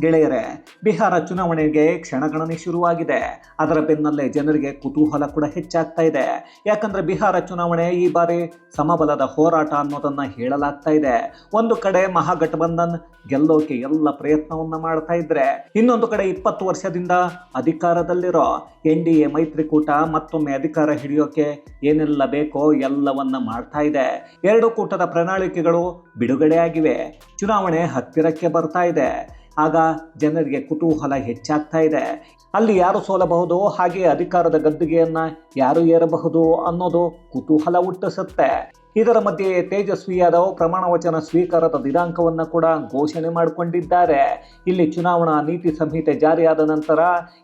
ಗೆಳೆಯರೇ, ಬಿಹಾರ ಚುನಾವಣೆಗೆ ಕ್ಷಣಗಣನೆ ಶುರುವಾಗಿದೆ. ಅದರ ಬೆನ್ನಲ್ಲೇ ಜನರಿಗೆ ಕುತೂಹಲ ಕೂಡ ಹೆಚ್ಚಾಗ್ತಾ ಇದೆ. ಯಾಕಂದ್ರೆ ಬಿಹಾರ ಚುನಾವಣೆ ಈ ಬಾರಿ ಸಮಬಲದ ಹೋರಾಟ ಅನ್ನೋದನ್ನ ಹೇಳಲಾಗ್ತಾ ಇದೆ. ಒಂದು ಕಡೆ ಮಹಾಗಠಬಂಧನ್ ಗೆಲ್ಲೋಕೆ ಎಲ್ಲ ಪ್ರಯತ್ನವನ್ನ ಮಾಡ್ತಾ ಇದ್ರೆ, ಇನ್ನೊಂದು ಕಡೆ ಇಪ್ಪತ್ತು ವರ್ಷದಿಂದ ಅಧಿಕಾರದಲ್ಲಿರೋ ಎನ್ ಡಿ ಎ ಮೈತ್ರಿಕೂಟ ಮತ್ತೊಮ್ಮೆ ಅಧಿಕಾರ ಹಿಡಿಯೋಕೆ ಏನೆಲ್ಲ ಬೇಕೋ ಎಲ್ಲವನ್ನ ಮಾಡ್ತಾ ಇದೆ. ಎರಡು ಕೂಟದ ಪ್ರಣಾಳಿಕೆಗಳು ಬಿಡುಗಡೆಯಾಗಿವೆ ಚುನಾವಣೆ ಹತ್ತಿರಕ್ಕೆ ಬರ್ತಾ ಇದೆ. ಆಗ ಜನರಿಗೆ ಕುತೂಹಲ ಹೆಚ್ಚಾಗ್ತಾ ಇದೆ. ಅಲ್ಲಿ ಯಾರು ಸೋಲಬಹುದು, ಹಾಗೆ ಅಧಿಕಾರದ ಗದ್ದುಗೆಯನ್ನ ಯಾರು ಏರಬಹುದು ಅನ್ನೋದು ಕುತೂಹಲ ಹುಟ್ಟಿಸುತ್ತೆ. ಇದರ ಮಧ್ಯೆ ತೇಜಸ್ವಿ ಯಾದವ್ ಪ್ರಮಾಣ ವಚನ ಸ್ವೀಕಾರದ ದಿನಾಂಕವನ್ನ ಕೂಡ ಘೋಷಣೆ ಮಾಡಿಕೊಂಡಿದ್ದಾರೆ. ಇಲ್ಲಿ ಚುನಾವಣಾ ನೀತಿ ಸಂಹಿತೆ ಜಾರಿಯಾದ ನಂತರ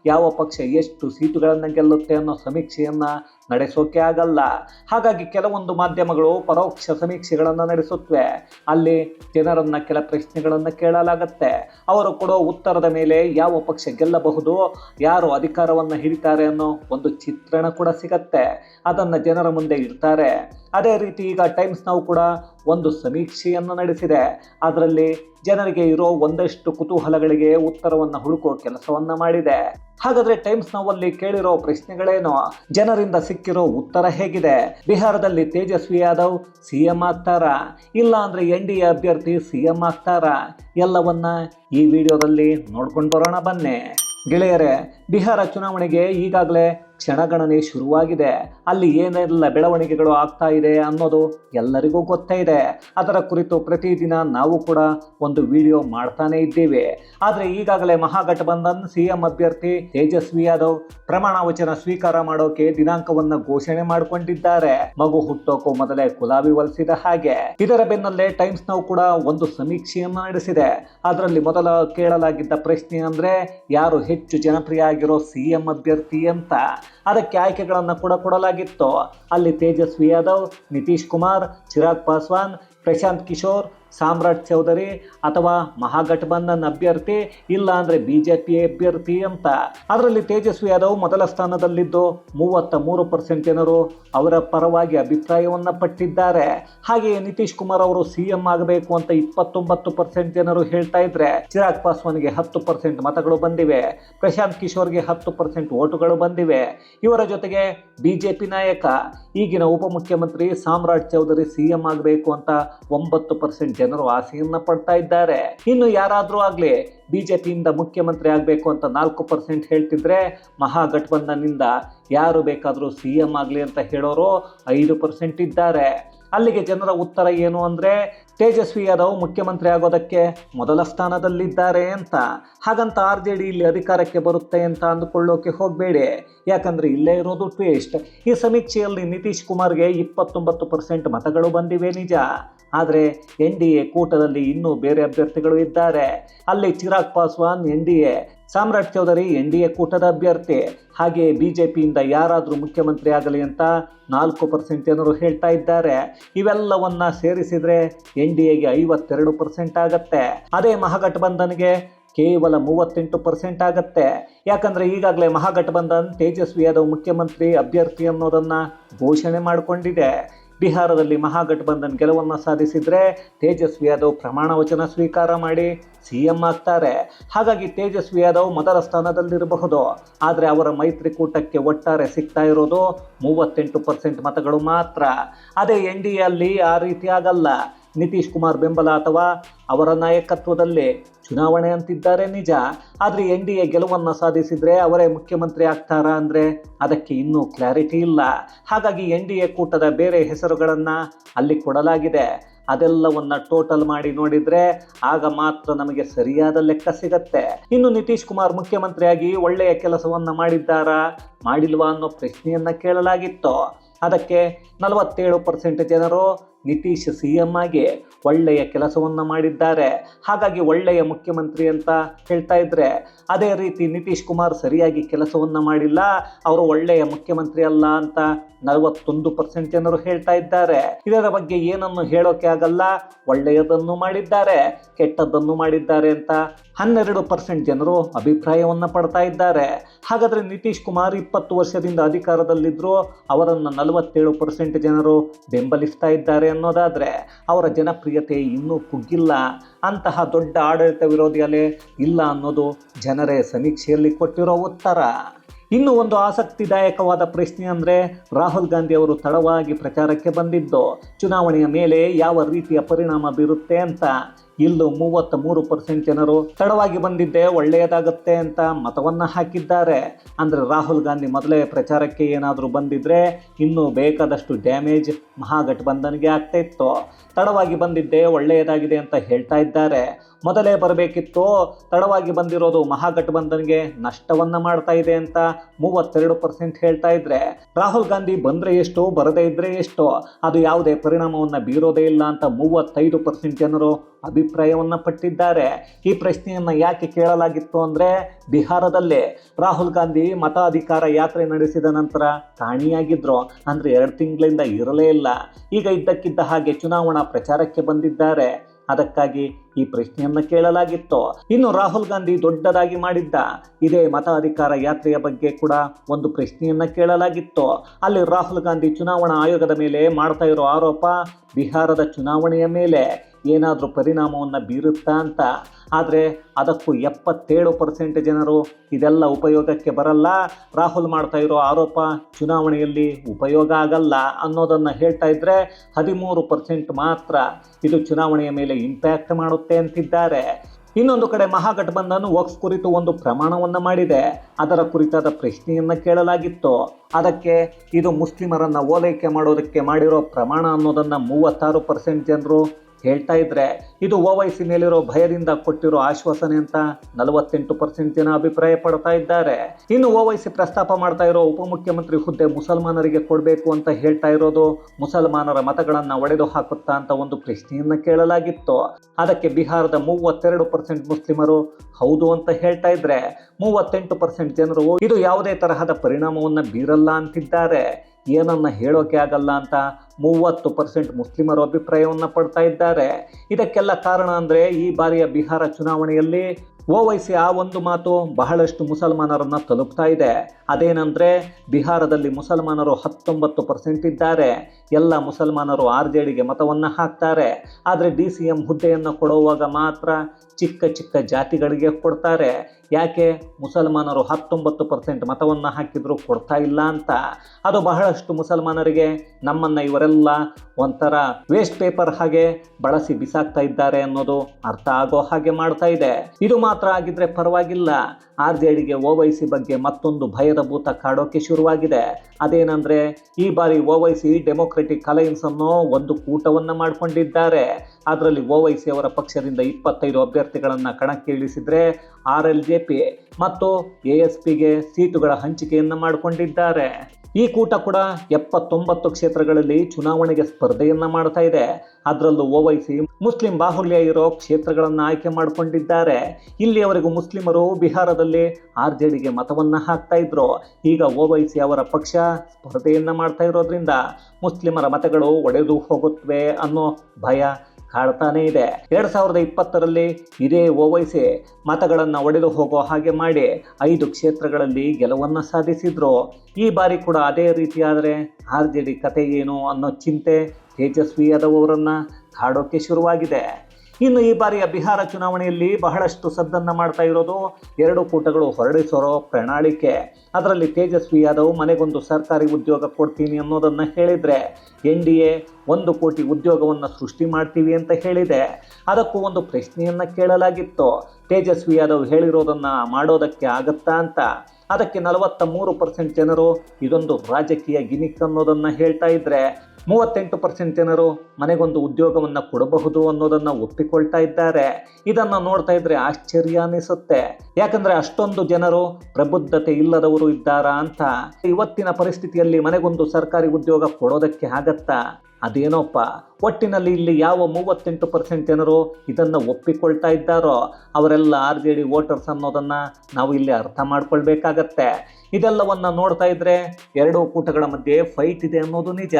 ಯಾವ ಪಕ್ಷ ಎಷ್ಟು ಸೀಟುಗಳನ್ನು ಗೆಲ್ಲುತ್ತೆ ಅನ್ನೋ ಸಮೀಕ್ಷೆಯನ್ನ ನಡೆಸೋಕೆ ಆಗಲ್ಲ. ಹಾಗಾಗಿ ಕೆಲವೊಂದು ಮಾಧ್ಯಮಗಳು ಪರೋಕ್ಷ ಸಮೀಕ್ಷೆಗಳನ್ನು ನಡೆಸುತ್ತವೆ ಅಲ್ಲಿ ಜನರನ್ನು ಕೆಲ ಪ್ರಶ್ನೆಗಳನ್ನು ಕೇಳಲಾಗತ್ತೆ. ಅವರು ಕೊಡೋ ಉತ್ತರದ ಮೇಲೆ ಯಾವ ಪಕ್ಷ ಗೆಲ್ಲಬಹುದು, ಯಾರು ಅಧಿಕಾರವನ್ನು ಹಿಡಿತಾರೆ ಅನ್ನೋ ಒಂದು ಚಿತ್ರಣ ಕೂಡ ಸಿಗತ್ತೆ. ಅದನ್ನು ಜನರ ಮುಂದೆ ಇಡ್ತಾರೆ. ಅದೇ ರೀತಿ ಈಗ ಟೈಮ್ಸ್ ನಾವು ಕೂಡ ಒಂದು ಸಮೀಕ್ಷೆಯನ್ನು ನಡೆಸಿದೆ. ಅದರಲ್ಲಿ ಜನರಿಗೆ ಇರೋ ಒಂದಷ್ಟು ಕುತೂಹಲಗಳಿಗೆ ಉತ್ತರವನ್ನು ಹುಡುಕುವ ಕೆಲಸವನ್ನು ಮಾಡಿದೆ. ಹಾಗಾದ್ರೆ ಟೈಮ್ಸ್ ನಾವಲ್ಲಿ ಕೇಳಿರೋ ಪ್ರಶ್ನೆಗಳೇನು? ಜನರಿಂದ ಸಿಕ್ಕಿರೋ ಉತ್ತರ ಹೇಗಿದೆ? ಬಿಹಾರದಲ್ಲಿ ತೇಜಸ್ವಿ ಯಾದವ್ ಸಿ ಎಂ ಆಗ್ತಾರಾ? ಇಲ್ಲ ಅಂದ್ರೆ ಎನ್ ಡಿ ಎ ಅಭ್ಯರ್ಥಿ ಸಿ ಎಂ ಆಗ್ತಾರಾ? ಎಲ್ಲವನ್ನ ಈ ವಿಡಿಯೋದಲ್ಲಿ ನೋಡ್ಕೊಂಡು ಬರೋಣ ಬನ್ನಿ. ಗೆಳೆಯರೇ, ಬಿಹಾರ ಚುನಾವಣೆಗೆ ಈಗಾಗಲೇ ಕ್ಷಣಗಣನೆ ಶುರುವಾಗಿದೆ. ಅಲ್ಲಿ ಏನೆಲ್ಲ ಬೆಳವಣಿಗೆಗಳು ಆಗ್ತಾ ಇದೆ ಅನ್ನೋದು ಎಲ್ಲರಿಗೂ ಗೊತ್ತೇ ಇದೆ. ಅದರ ಕುರಿತು ಪ್ರತಿದಿನ ನಾವು ಕೂಡ ಒಂದು ವಿಡಿಯೋ ಮಾಡ್ತಾನೆ ಇದ್ದೇವೆ. ಆದರೆ ಈಗಾಗಲೇ ಮಹಾಗಠಬಂಧನ್ ಸಿ ಎಂ ಅಭ್ಯರ್ಥಿ ತೇಜಸ್ವಿ ಯಾದವ್ ಪ್ರಮಾಣ ವಚನ ಸ್ವೀಕಾರ ಮಾಡೋಕೆ ದಿನಾಂಕವನ್ನು ಘೋಷಣೆ ಮಾಡಿಕೊಂಡಿದ್ದಾರೆ. ಮಗು ಹುಟ್ಟೋಕೋ ಮೊದಲೇ ಗುಲಾಬಿ ಹೊಲಿಸಿದ ಹಾಗೆ. ಇದರ ಬೆನ್ನಲ್ಲೇ ಟೈಮ್ಸ್ ನಾವು ಕೂಡ ಒಂದು ಸಮೀಕ್ಷೆಯನ್ನು ನಡೆಸಿದೆ. ಅದರಲ್ಲಿ ಮೊದಲ ಕೇಳಲಾಗಿದ್ದ ಪ್ರಶ್ನೆ ಅಂದ್ರೆ, ಯಾರು ಹೆಚ್ಚು ಜನಪ್ರಿಯ ಆಗಿರೋ ಸಿಎಂ ಅಭ್ಯರ್ಥಿ ಅಂತ. ಅದಕ್ಕೆ ಆಯ್ಕೆಗಳನ್ನು ಕೂಡ ಕೊಡಲಾಗಿತ್ತು. ಅಲ್ಲಿ ತೇಜಸ್ವಿ ಯಾದವ್ ನಿತೀಶ್ ಕುಮಾರ್ ಚಿರಾಗ್ ಪಾಸ್ವಾನ್ ಪ್ರಶಾಂತ್ ಕಿಶೋರ್, ಸಾಮ್ರಾಟ್ ಚೌಧರಿ ಅಥವಾ ಮಹಾಗಠಬಂಧನ್ ಅಭ್ಯರ್ಥಿ ಇಲ್ಲ ಅಂದ್ರೆ ಬಿಜೆಪಿ ಅಭ್ಯರ್ಥಿ ಅಂತ. ಅದರಲ್ಲಿ ತೇಜಸ್ವಿ ಯಾದವ್ ಮೊದಲ ಸ್ಥಾನದಲ್ಲಿದ್ದು ಮೂವತ್ತ ಮೂರು ಪರ್ಸೆಂಟ್ ಜನರು ಅವರ ಪರವಾಗಿ ಅಭಿಪ್ರಾಯವನ್ನು ಪಟ್ಟಿದ್ದಾರೆ. ಹಾಗೆಯೇ ನಿತೀಶ್ ಕುಮಾರ್ ಅವರು ಸಿಎಂ ಆಗಬೇಕು ಅಂತ ಇಪ್ಪತ್ತೊಂಬತ್ತು ಪರ್ಸೆಂಟ್ ಜನರು ಹೇಳ್ತಾ ಇದ್ರೆ ಚಿರಾಗ್ ಪಾಸ್ವಾನ್ಗೆ ಹತ್ತು ಪರ್ಸೆಂಟ್ ಮತಗಳು ಬಂದಿವೆ. ಪ್ರಶಾಂತ್ ಕಿಶೋರ್ಗೆ ಹತ್ತು ಪರ್ಸೆಂಟ್ ಓಟುಗಳು ಬಂದಿವೆ. ಇವರ ಜೊತೆಗೆ ಬಿಜೆಪಿ ನಾಯಕ, ಈಗಿನ ಉಪಮುಖ್ಯಮಂತ್ರಿ ಸಾಮ್ರಾಟ್ ಚೌಧರಿ ಸಿಎಂ ಆಗಬೇಕು ಅಂತ ಒಂಬತ್ತು ಪರ್ಸೆಂಟ್ ಜನರು ಆಸೆಯನ್ನ ಪಡ್ತಾ ಇದ್ದಾರೆ. ಇನ್ನು ಯಾರಾದ್ರೂ ಆಗ್ಲಿ ಬಿಜೆಪಿಯಿಂದ ಮುಖ್ಯಮಂತ್ರಿ ಆಗಬೇಕು ಅಂತ ನಾಲ್ಕು ಪರ್ಸೆಂಟ್ ಹೇಳ್ತಿದ್ರೆ ಮಹಾಗಠಬಂಧನ್ನಿಂದ ಯಾರು ಬೇಕಾದರೂ ಸಿ ಎಂ ಆಗಲಿ ಅಂತ ಹೇಳೋರು ಐದು ಪರ್ಸೆಂಟ್ ಇದ್ದಾರೆ. ಅಲ್ಲಿಗೆ ಜನರ ಉತ್ತರ ಏನು ಅಂದರೆ, ತೇಜಸ್ವಿ ಯಾದವ್ ಮುಖ್ಯಮಂತ್ರಿ ಆಗೋದಕ್ಕೆ ಮೊದಲ ಸ್ಥಾನದಲ್ಲಿದ್ದಾರೆ ಅಂತ. ಹಾಗಂತ ಆರ್ ಜೆ ಡಿ ಇಲ್ಲಿ ಅಧಿಕಾರಕ್ಕೆ ಬರುತ್ತೆ ಅಂತ ಅಂದುಕೊಳ್ಳೋಕೆ ಹೋಗಬೇಡಿ. ಯಾಕಂದರೆ ಇಲ್ಲೇ ಇರೋದು ಟ್ವೇಸ್ಟ್ ಈ ಸಮೀಕ್ಷೆಯಲ್ಲಿ ನಿತೀಶ್ ಕುಮಾರ್ಗೆ ಇಪ್ಪತ್ತೊಂಬತ್ತು ಪರ್ಸೆಂಟ್ ಮತಗಳು ಬಂದಿವೆ ನಿಜ. ಆದರೆ ಎನ್ ಡಿ ಎ ಕೂಟದಲ್ಲಿ ಇನ್ನೂ ಬೇರೆ ಅಭ್ಯರ್ಥಿಗಳು ಇದ್ದಾರೆ. ಅಲ್ಲಿ Chirag Paswan N D A Samrat Choudhary N D A ಕೂಟದ ಅಭ್ಯರ್ಥಿ ಹಾಗೆ ಬಿ ಜೆ ಪಿಯಿಂದ ಯಾರಾದರೂ ಮುಖ್ಯಮಂತ್ರಿ ಆಗಲಿ ಅಂತ ನಾಲ್ಕು ಪರ್ಸೆಂಟ್ ಜನರು ಹೇಳ್ತಾ ಇದ್ದಾರೆ. ಇವೆಲ್ಲವನ್ನ ಸೇರಿಸಿದ್ರೆ ಎನ್ ಡಿ ಎಗೆ ಐವತ್ತೆರಡು ಪರ್ಸೆಂಟ್ ಆಗತ್ತೆ. ಅದೇ ಮಹಾಗಠಬಂಧನ್ಗೆ ಕೇವಲ ಮೂವತ್ತೆಂಟು ಪರ್ಸೆಂಟ್ ಆಗತ್ತೆ. ಯಾಕಂದ್ರೆ ಈಗಾಗಲೇ ಮಹಾಗಠಬಂಧನ್ ತೇಜಸ್ವಿ ಯಾದವ್ ಮುಖ್ಯಮಂತ್ರಿ ಅಭ್ಯರ್ಥಿ ಅನ್ನೋದನ್ನ ಘೋಷಣೆ ಮಾಡಿಕೊಂಡಿದೆ. ಬಿಹಾರದಲ್ಲಿ ಮಹಾಗಠಬಂಧನ್ ಗೆಲುವನ್ನು ಸಾಧಿಸಿದರೆ ತೇಜಸ್ವಿ ಯಾದವ್ ಪ್ರಮಾಣ ವಚನ ಸ್ವೀಕಾರ ಮಾಡಿ ಸಿ ಎಂ ಆಗ್ತಾರೆ. ಹಾಗಾಗಿ ತೇಜಸ್ವಿ ಯಾದವ್ ಮೊದಲ ಸ್ಥಾನದಲ್ಲಿರಬಹುದು. ಆದರೆ ಅವರ ಮೈತ್ರಿಕೂಟಕ್ಕೆ ಒಟ್ಟಾರೆ ಸಿಗ್ತಾ ಇರೋದು ಮೂವತ್ತೆಂಟು ಪರ್ಸೆಂಟ್ ಮತಗಳು ಮಾತ್ರ. ಅದೇ ಎನ್ ಡಿ ಎಲ್ಲಿ ಆ ರೀತಿ ಆಗಲ್ಲ. ನಿತೀಶ್ ಕುಮಾರ್ ಬೆಂಬಲ ಅಥವಾ ಅವರ ನಾಯಕತ್ವದಲ್ಲಿ ಚುನಾವಣೆ ಅಂತಿದ್ದಾರೆ ನಿಜ. ಆದರೆ ಎನ್ ಡಿ ಎ ಗೆಲುವನ್ನು ಸಾಧಿಸಿದರೆ ಅವರೇ ಮುಖ್ಯಮಂತ್ರಿ ಆಗ್ತಾರಾ ಅಂದರೆ ಅದಕ್ಕೆ ಇನ್ನೂ ಕ್ಲಾರಿಟಿ ಇಲ್ಲ. ಹಾಗಾಗಿ ಎನ್ ಡಿ ಎ ಕೂಟದ ಬೇರೆ ಹೆಸರುಗಳನ್ನು ಅಲ್ಲಿ ಕೊಡಲಾಗಿದೆ. ಅದೆಲ್ಲವನ್ನ ಟೋಟಲ್ ಮಾಡಿ ನೋಡಿದ್ರೆ ಆಗ ಮಾತ್ರ ನಮಗೆ ಸರಿಯಾದ ಲೆಕ್ಕ ಸಿಗತ್ತೆ. ಇನ್ನು ನಿತೀಶ್ ಕುಮಾರ್ ಮುಖ್ಯಮಂತ್ರಿಯಾಗಿ ಒಳ್ಳೆಯ ಕೆಲಸವನ್ನ ಮಾಡಿದ್ದಾರಾ? ಮಾಡಿಲ್ವಾ ಅನ್ನೋ ಪ್ರಶ್ನೆಯನ್ನ ಕೇಳಲಾಗಿತ್ತು. ಅದಕ್ಕೆ ನಲವತ್ತೇಳು ಪರ್ಸೆಂಟ್ ಜನರು ನಿತೀಶ್ ಸಿ ಎಂ ಆಗಿ ಒಳ್ಳೆಯ ಕೆಲಸವನ್ನು ಮಾಡಿದ್ದಾರೆ. ಹಾಗಾಗಿ ಒಳ್ಳೆಯ ಮುಖ್ಯಮಂತ್ರಿ ಅಂತ ಹೇಳ್ತಾ ಇದ್ದರೆ ಅದೇ ರೀತಿ ನಿತೀಶ್ ಕುಮಾರ್ ಸರಿಯಾಗಿ ಕೆಲಸವನ್ನು ಮಾಡಿಲ್ಲ. ಅವರು ಒಳ್ಳೆಯ ಮುಖ್ಯಮಂತ್ರಿ ಅಲ್ಲ ಅಂತ ನಲವತ್ತೊಂದು ಪರ್ಸೆಂಟ್ ಜನರು ಹೇಳ್ತಾ ಇದ್ದಾರೆ. ಇದರ ಬಗ್ಗೆ ಏನನ್ನು ಹೇಳೋಕೆ ಆಗಲ್ಲ. ಒಳ್ಳೆಯದನ್ನು ಮಾಡಿದ್ದಾರೆ, ಕೆಟ್ಟದ್ದನ್ನು ಮಾಡಿದ್ದಾರೆ ಅಂತ ಹನ್ನೆರಡು ಪರ್ಸೆಂಟ್ ಜನರು ಅಭಿಪ್ರಾಯವನ್ನು ಪಡ್ತಾ ಇದ್ದಾರೆ. ಹಾಗಾದರೆ ನಿತೀಶ್ ಕುಮಾರ್ ಇಪ್ಪತ್ತು ವರ್ಷದಿಂದ ಅಧಿಕಾರದಲ್ಲಿದ್ರು, ಅವರನ್ನು ನಲವತ್ತೇಳು ಪರ್ಸೆಂಟ್ ಜನರು ಬೆಂಬಲಿಸ್ತಾ ಇದ್ದಾರೆ ಅನ್ನೋದಾದ್ರೆ ಅವರ ಜನಪ್ರಿಯತೆ ಇನ್ನೂ ಕುಗ್ಗಿಲ್ಲ. ಅಂತಹ ದೊಡ್ಡ ಆಡಳಿತ ವಿರೋಧಿ ಇಲ್ಲ ಅನ್ನೋದು ಜನರೇ ಸಮೀಕ್ಷೆಯಲ್ಲಿ ಕೊಟ್ಟಿರೋ ಉತ್ತರ. ಇನ್ನು ಒಂದು ಆಸಕ್ತಿದಾಯಕವಾದ ಪ್ರಶ್ನೆ ಅಂದರೆ ರಾಹುಲ್ ಗಾಂಧಿ ಅವರು ತಡವಾಗಿ ಪ್ರಚಾರಕ್ಕೆ ಬಂದಿದ್ದು, ಚುನಾವಣೆಯ ಮೇಲೆ ಯಾವ ರೀತಿಯ ಪರಿಣಾಮ ಬೀರುತ್ತೆ ಅಂತ. ಇಲ್ಲೂ ಮೂವತ್ತ ಮೂರು ಪರ್ಸೆಂಟ್ ಜನರು ತಡವಾಗಿ ಬಂದಿದ್ದೆ ಒಳ್ಳೆಯದಾಗುತ್ತೆ ಅಂತ ಮತವನ್ನ ಹಾಕಿದ್ದಾರೆ. ಅಂದ್ರೆ ರಾಹುಲ್ ಗಾಂಧಿ ಮೊದಲೇ ಪ್ರಚಾರಕ್ಕೆ ಏನಾದರೂ ಬಂದಿದ್ರೆ ಇನ್ನೂ ಬೇಕಾದಷ್ಟು ಡ್ಯಾಮೇಜ್ ಮಹಾಗಠಬಂಧನ್ಗೆ ಆಗ್ತಾ ಇತ್ತು. ತಡವಾಗಿ ಬಂದಿದ್ದೆ ಒಳ್ಳೆಯದಾಗಿದೆ ಅಂತ ಹೇಳ್ತಾ ಇದ್ದಾರೆ. ಮೊದಲೇ ಬರಬೇಕಿತ್ತು, ತಡವಾಗಿ ಬಂದಿರೋದು ಮಹಾಗಠಬಂಧನ್ಗೆ ನಷ್ಟವನ್ನ ಮಾಡ್ತಾ ಇದೆ ಅಂತ ಮೂವತ್ತೆರಡು ಪರ್ಸೆಂಟ್ ಹೇಳ್ತಾ ಇದ್ರೆ, ರಾಹುಲ್ ಗಾಂಧಿ ಬಂದ್ರೆ ಎಷ್ಟು, ಬರದೇ ಇದ್ರೆ ಎಷ್ಟು, ಅದು ಯಾವುದೇ ಪರಿಣಾಮವನ್ನ ಬೀರೋದೇ ಇಲ್ಲ ಅಂತ ಮೂವತ್ತೈದು ಪರ್ಸೆಂಟ್ ಜನರು ಅಭಿಪ್ರಾಯವನ್ನ ಪಟ್ಟಿದ್ದಾರೆ. ಈ ಪ್ರಶ್ನೆಯನ್ನ ಯಾಕೆ ಕೇಳಲಾಗಿತ್ತು ಅಂದ್ರೆ ಬಿಹಾರದಲ್ಲಿ ರಾಹುಲ್ ಗಾಂಧಿ ಮತಾಧಿಕಾರ ಯಾತ್ರೆ ನಡೆಸಿದ ನಂತರ ಕಾಣಿಯಾಗಿದ್ರು. ಅಂದ್ರೆ ಎರಡು ತಿಂಗಳಿಂದ ಇರಲೇ ಇಲ್ಲ. ಈಗ ಇದ್ದಕ್ಕಿದ್ದ ಹಾಗೆ ಚುನಾವಣಾ ಪ್ರಚಾರಕ್ಕೆ ಬಂದಿದ್ದಾರೆ. ಅದಕ್ಕಾಗಿ ಈ ಪ್ರಶ್ನೆಯನ್ನ ಕೇಳಲಾಗಿತ್ತು. ಇನ್ನು ರಾಹುಲ್ ಗಾಂಧಿ ದೊಡ್ಡದಾಗಿ ಮಾಡಿದ್ದ ಇದೇ ಮತಾಧಿಕಾರ ಯಾತ್ರೆಯ ಬಗ್ಗೆ ಕೂಡ ಒಂದು ಪ್ರಶ್ನೆಯನ್ನ ಕೇಳಲಾಗಿತ್ತು. ಅಲ್ಲಿ ರಾಹುಲ್ ಗಾಂಧಿ ಚುನಾವಣಾ ಆಯೋಗದ ಮೇಲೆ ಮಾಡ್ತಾ ಇರೋ ಆರೋಪ ಬಿಹಾರದ ಚುನಾವಣೆಯ ಮೇಲೆ. ಏನಾದರೂ ಪರಿಣಾಮವನ್ನು ಬೀರುತ್ತಾ ಅಂತ. ಆದರೆ ಅದಕ್ಕೂ ಎಪ್ಪತ್ತೇಳು ಪರ್ಸೆಂಟ್ ಜನರು ಇದೆಲ್ಲ ಉಪಯೋಗಕ್ಕೆ ಬರಲ್ಲ. ರಾಹುಲ್ ಮಾಡ್ತಾ ಇರೋ ಆರೋಪ ಚುನಾವಣೆಯಲ್ಲಿ ಉಪಯೋಗ ಆಗಲ್ಲ ಅನ್ನೋದನ್ನು ಹೇಳ್ತಾ ಇದ್ದರೆ ಹದಿಮೂರು ಪರ್ಸೆಂಟ್ ಮಾತ್ರ ಇದು ಚುನಾವಣೆಯ ಮೇಲೆ ಇಂಪ್ಯಾಕ್ಟ್ ಮಾಡುತ್ತೆ ಅಂತಿದ್ದಾರೆ. ಇನ್ನೊಂದು ಕಡೆ ಮಹಾಗಠಬಂಧನ್ ವಕ್ಸ್ ಕುರಿತು ಒಂದು ಪ್ರಮಾಣವನ್ನು ಮಾಡಿದೆ. ಅದರ ಕುರಿತಾದ ಪ್ರಶ್ನೆಯನ್ನು ಕೇಳಲಾಗಿತ್ತು. ಅದಕ್ಕೆ ಇದು ಮುಸ್ಲಿಮರನ್ನು ಓಲೈಕೆ ಮಾಡೋದಕ್ಕೆ ಮಾಡಿರೋ ಪ್ರಮಾಣ ಅನ್ನೋದನ್ನು ಮೂವತ್ತಾರು ಪರ್ಸೆಂಟ್ ಜನರು ಹೇಳ್ತಾ ಇದ್ರೆ, ಇದು ಓವೈಸಿ ಮೇಲಿರೋ ಭಯದಿಂದ ಕೊಟ್ಟಿರೋ ಆಶ್ವಾಸನೆ ಅಂತ ನಲವತ್ತೆಂಟು ಪರ್ಸೆಂಟ್ ಜನ ಅಭಿಪ್ರಾಯ ಪಡ್ತಾ ಇದ್ದಾರೆ. ಇನ್ನು ಓವೈಸಿ ಪ್ರಸ್ತಾಪ ಮಾಡ್ತಾ ಇರೋ ಉಪಮುಖ್ಯಮಂತ್ರಿ ಹುದ್ದೆ ಮುಸಲ್ಮಾನರಿಗೆ ಕೊಡಬೇಕು ಅಂತ ಹೇಳ್ತಾ ಇರೋದು ಮುಸಲ್ಮಾನರ ಮತಗಳನ್ನ ಒಡೆದು ಹಾಕುತ್ತಾ ಅಂತ ಒಂದು ಪ್ರಶ್ನೆಯನ್ನ ಕೇಳಲಾಗಿತ್ತು. ಅದಕ್ಕೆ ಬಿಹಾರದ ಮೂವತ್ತೆರಡು ಪರ್ಸೆಂಟ್ ಮುಸ್ಲಿಮರು ಹೌದು ಅಂತ ಹೇಳ್ತಾ ಇದ್ರೆ, ಮೂವತ್ತೆಂಟು ಪರ್ಸೆಂಟ್ ಜನರು ಇದು ಯಾವುದೇ ತರಹದ ಪರಿಣಾಮವನ್ನ ಬೀರಲ್ಲ ಅಂತಿದ್ದಾರೆ. ಏನನ್ನ ಹೇಳೋಕೆ ಆಗಲ್ಲ ಅಂತ ಮೂವತ್ತು ಪರ್ಸೆಂಟ್ ಮುಸ್ಲಿಮರು ಅಭಿಪ್ರಾಯವನ್ನು ಪಡ್ತಾ ಇದ್ದಾರೆ. ಇದಕ್ಕೆಲ್ಲ ಕಾರಣ ಅಂದರೆ ಈ ಬಾರಿಯ ಬಿಹಾರ ಚುನಾವಣೆಯಲ್ಲಿ ಓವೈಸಿ ಆ ಒಂದು ಮಾತು ಬಹಳಷ್ಟು ಮುಸಲ್ಮಾನರನ್ನು ತಲುಪ್ತಾ ಇದೆ. ಅದೇನೆಂದರೆ ಬಿಹಾರದಲ್ಲಿ ಮುಸಲ್ಮಾನರು ಹತ್ತೊಂಬತ್ತು ಪರ್ಸೆಂಟ್ ಇದ್ದಾರೆ. ಎಲ್ಲ ಮುಸಲ್ಮಾನರು ಆರ್ ಜೆ ಡಿಗೆ ಮತವನ್ನು ಹಾಕ್ತಾರೆ. ಆದರೆ ಡಿ ಸಿ ಎಂ ಹುದ್ದೆಯನ್ನು ಕೊಡುವಾಗ ಮಾತ್ರ ಚಿಕ್ಕ ಚಿಕ್ಕ ಜಾತಿಗಳಿಗೆ ಕೊಡ್ತಾರೆ. ಯಾಕೆ? ಮುಸಲ್ಮಾನರು ಹತ್ತೊಂಬತ್ತು ಪರ್ಸೆಂಟ್ ಮತವನ್ನು ಹಾಕಿದ್ರು ಕೊಡ್ತಾ ಇಲ್ಲ ಅಂತ. ಅದು ಬಹಳಷ್ಟು ಮುಸಲ್ಮಾನರಿಗೆ ನಮ್ಮನ್ನ ಇವರೆಲ್ಲ ಒಂಥರ ವೇಸ್ಟ್ ಪೇಪರ್ ಹಾಗೆ ಬಳಸಿ ಬಿಸಾಕ್ತಾ ಇದ್ದಾರೆ ಅನ್ನೋದು ಅರ್ಥ ಆಗೋ ಹಾಗೆ ಮಾಡ್ತಾ ಇದೆ. ಇದು ಮಾತ್ರ ಆಗಿದ್ರೆ ಪರವಾಗಿಲ್ಲ. ಆರ್ ಜೆ ಡಿಗೆ ಓವೈಸಿ ಬಗ್ಗೆ ಮತ್ತೊಂದು ಭಯದ ಭೂತ ಕಾಡೋಕೆ ಶುರುವಾಗಿದೆ. ಅದೇನಂದ್ರೆ ಈ ಬಾರಿ ಓವೈಸಿ ಡೆಮೊಕ್ರೆಟಿಕ್ ಕಲಯನ್ಸ್ ಅನ್ನೋ ಒಂದು ಕೂಟವನ್ನು ಮಾಡಿಕೊಂಡಿದ್ದಾರೆ. ಅದರಲ್ಲಿ ಓವೈಸಿ ಅವರ ಪಕ್ಷದಿಂದ ಇಪ್ಪತ್ತೈದು ಅಭ್ಯರ್ಥಿಗಳನ್ನು ಕಣಕ್ಕೆ ಇಳಿಸಿದರೆ ಆರ್ ಎಲ್ ಜೆ ಪಿ ಮತ್ತು ಎ ಎಸ್ ಪಿಗೆ ಸೀಟುಗಳ ಹಂಚಿಕೆಯನ್ನು ಮಾಡಿಕೊಂಡಿದ್ದಾರೆ. ಈ ಕೂಟ ಕೂಡ ಎಪ್ಪತ್ತೊಂಬತ್ತು ಕ್ಷೇತ್ರಗಳಲ್ಲಿ ಚುನಾವಣೆಗೆ ಸ್ಪರ್ಧೆಯನ್ನ ಮಾಡ್ತಾ ಇದೆ. ಅದರಲ್ಲೂ ಓವೈಸಿ ಮುಸ್ಲಿಂ ಬಾಹುಲ್ಯ ಇರೋ ಕ್ಷೇತ್ರಗಳನ್ನು ಆಯ್ಕೆ ಮಾಡಿಕೊಂಡಿದ್ದಾರೆ. ಇಲ್ಲಿಯವರೆಗೂ ಮುಸ್ಲಿಮರು ಬಿಹಾರದಲ್ಲಿ ಆರ್ ಜೆ ಡಿಗೆ ಮತವನ್ನು ಹಾಕ್ತಾ ಇದ್ರು. ಈಗ ಓವೈಸಿ ಅವರ ಪಕ್ಷ ಸ್ಪರ್ಧೆಯನ್ನ ಮಾಡ್ತಾ ಇರೋದ್ರಿಂದ ಮುಸ್ಲಿಮರ ಮತಗಳು ಒಡೆದು ಹೋಗುತ್ತವೆ ಅನ್ನೋ ಭಯ ಕಾಡ್ತಾನೇ ಇದೆ. ಎರಡ್ ಸಾವಿರದ ಇಪ್ಪತ್ತರಲ್ಲಿ ಇದೇ ಓವೈಸಿ ಮತಗಳನ್ನು ಒಡೆದು ಹೋಗೋ ಹಾಗೆ ಮಾಡಿ ಐದು ಕ್ಷೇತ್ರಗಳಲ್ಲಿ ಗೆಲುವನ್ನ ಸಾಧಿಸಿದ್ರು. ಈ ಬಾರಿ ಕೂಡ ಅದೇ ರೀತಿಯಾದರೆ ಆರ್ ಜೆ ಡಿ ಕತೆ ಏನು ಅನ್ನೋ ಚಿಂತೆ ತೇಜಸ್ವಿ ಯಾದವ್ ಅವರನ್ನ ಕಾಡೋಕೆ ಶುರುವಾಗಿದೆ. ಇನ್ನು ಈ ಬಾರಿಯ ಬಿಹಾರ ಚುನಾವಣೆಯಲ್ಲಿ ಬಹಳಷ್ಟು ಸದ್ದನ್ನ ಮಾಡ್ತಾ ಇರೋದು ಎರಡು ಕೂಟಗಳು ಹೊರಡಿಸೋರೋ ಪ್ರಣಾಳಿಕೆ. ಅದರಲ್ಲಿ ತೇಜಸ್ವಿ ಯಾದವ್ ಮನೆಗೊಂದು ಸರ್ಕಾರಿ ಉದ್ಯೋಗ ಕೊಡ್ತೀನಿ ಅನ್ನೋದನ್ನು ಹೇಳಿದರೆ ಎನ್ ಡಿ ಎ ಒಂದು ಕೋಟಿ ಉದ್ಯೋಗವನ್ನು ಸೃಷ್ಟಿ ಮಾಡ್ತೀವಿ ಅಂತ ಹೇಳಿದೆ. ಅದಕ್ಕೂ ಒಂದು ಪ್ರಶ್ನೆಯನ್ನು ಕೇಳಲಾಗಿತ್ತು. ತೇಜಸ್ವಿ ಯಾದವ್ ಹೇಳಿರೋದನ್ನು ಮಾಡೋದಕ್ಕೆ ಆಗತ್ತಾ ಅಂತ. ಅದಕ್ಕೆ ನಲವತ್ತ ಮೂರು ಪರ್ಸೆಂಟ್ ಜನರು ಇದೊಂದು ರಾಜಕೀಯ ಗಿಮಿಕ್ ಅನ್ನೋದನ್ನ ಹೇಳ್ತಾ ಇದ್ರೆ ಮೂವತ್ತೆಂಟು ಪರ್ಸೆಂಟ್ ಜನರು ಮನೆಗೊಂದು ಉದ್ಯೋಗವನ್ನ ಕೊಡಬಹುದು ಅನ್ನೋದನ್ನ ಒಪ್ಪಿಕೊಳ್ತಾ ಇದ್ದಾರೆ. ಇದನ್ನ ನೋಡ್ತಾ ಇದ್ರೆ ಆಶ್ಚರ್ಯ ಅನಿಸುತ್ತೆ. ಯಾಕಂದ್ರೆ ಅಷ್ಟೊಂದು ಜನರು ಪ್ರಬುದ್ಧತೆ ಇಲ್ಲದವರು ಇದ್ದಾರಾ ಅಂತ. ಇವತ್ತಿನ ಪರಿಸ್ಥಿತಿಯಲ್ಲಿ ಮನೆಗೊಂದು ಸರ್ಕಾರಿ ಉದ್ಯೋಗ ಕೊಡೋದಕ್ಕೆ ಆಗತ್ತಾ? ಅದೇನೋಪ್ಪ, ಒಟ್ಟಿನಲ್ಲಿ ಇಲ್ಲಿ ಯಾವ ಮೂವತ್ತೆಂಟು ಪರ್ಸೆಂಟ್ ಜನರು ಇದನ್ನು ಒಪ್ಪಿಕೊಳ್ತಾ ಇದ್ದಾರೋ ಅವರೆಲ್ಲ ಆರ್ ಜೆ ಡಿ ವೋಟರ್ಸ್ ಅನ್ನೋದನ್ನು ನಾವು ಇಲ್ಲಿ ಅರ್ಥ ಮಾಡ್ಕೊಳ್ಬೇಕಾಗತ್ತೆ. ಇದೆಲ್ಲವನ್ನು ನೋಡ್ತಾ ಇದ್ರೆ ಎರಡು ಕೂಟಗಳ ಮಧ್ಯೆ ಫೈಟ್ ಇದೆ ಅನ್ನೋದು ನಿಜ.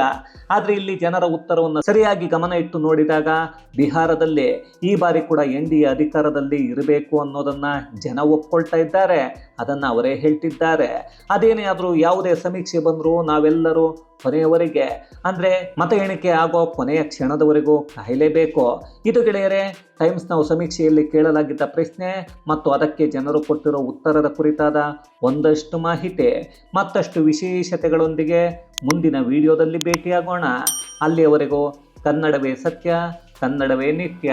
ಆದರೆ ಇಲ್ಲಿ ಜನರ ಉತ್ತರವನ್ನು ಸರಿಯಾಗಿ ಗಮನ ಇಟ್ಟು ನೋಡಿದಾಗ ಬಿಹಾರದಲ್ಲಿ ಈ ಬಾರಿ ಕೂಡ ಎನ್ ಡಿ ಎ ಅಧಿಕಾರದಲ್ಲಿ ಇರಬೇಕು ಅನ್ನೋದನ್ನು ಜನ ಒಪ್ಕೊಳ್ತಾ ಇದ್ದಾರೆ. ಅದನ್ನು ಅವರೇ ಹೇಳ್ತಿದ್ದಾರೆ. ಅದೇನೇ ಆದರೂ ಯಾವುದೇ ಸಮೀಕ್ಷೆ ಬಂದರೂ ನಾವೆಲ್ಲರೂ ಕೊನೆಯವರೆಗೆ. ಅಂದರೆ ಮತ ಎಣಿಕೆ ಆಗೋ ಕೊನೆಯ ಕ್ಷಣದವರೆಗೂ ಕಾಯಲೇಬೇಕು. ಇದು ಗೆಳೆಯರೆ ಟೈಮ್ಸ್ ನಾವು ಸಮೀಕ್ಷೆಯಲ್ಲಿ ಕೇಳಲಾಗಿದ್ದ ಪ್ರಶ್ನೆ ಮತ್ತು ಅದಕ್ಕೆ ಜನರು ಕೊಟ್ಟಿರೋ ಉತ್ತರದ ಕುರಿತಾದ ಒಂದಷ್ಟು ಮಾಹಿತಿ. ಮತ್ತಷ್ಟು ವಿಶೇಷತೆಗಳೊಂದಿಗೆ ಮುಂದಿನ ವಿಡಿಯೋದಲ್ಲಿ ಭೇಟಿಯಾಗೋಣ. ಅಲ್ಲಿಯವರೆಗೂ ಕನ್ನಡವೇ ಸತ್ಯ, ಕನ್ನಡವೇ ನಿತ್ಯ.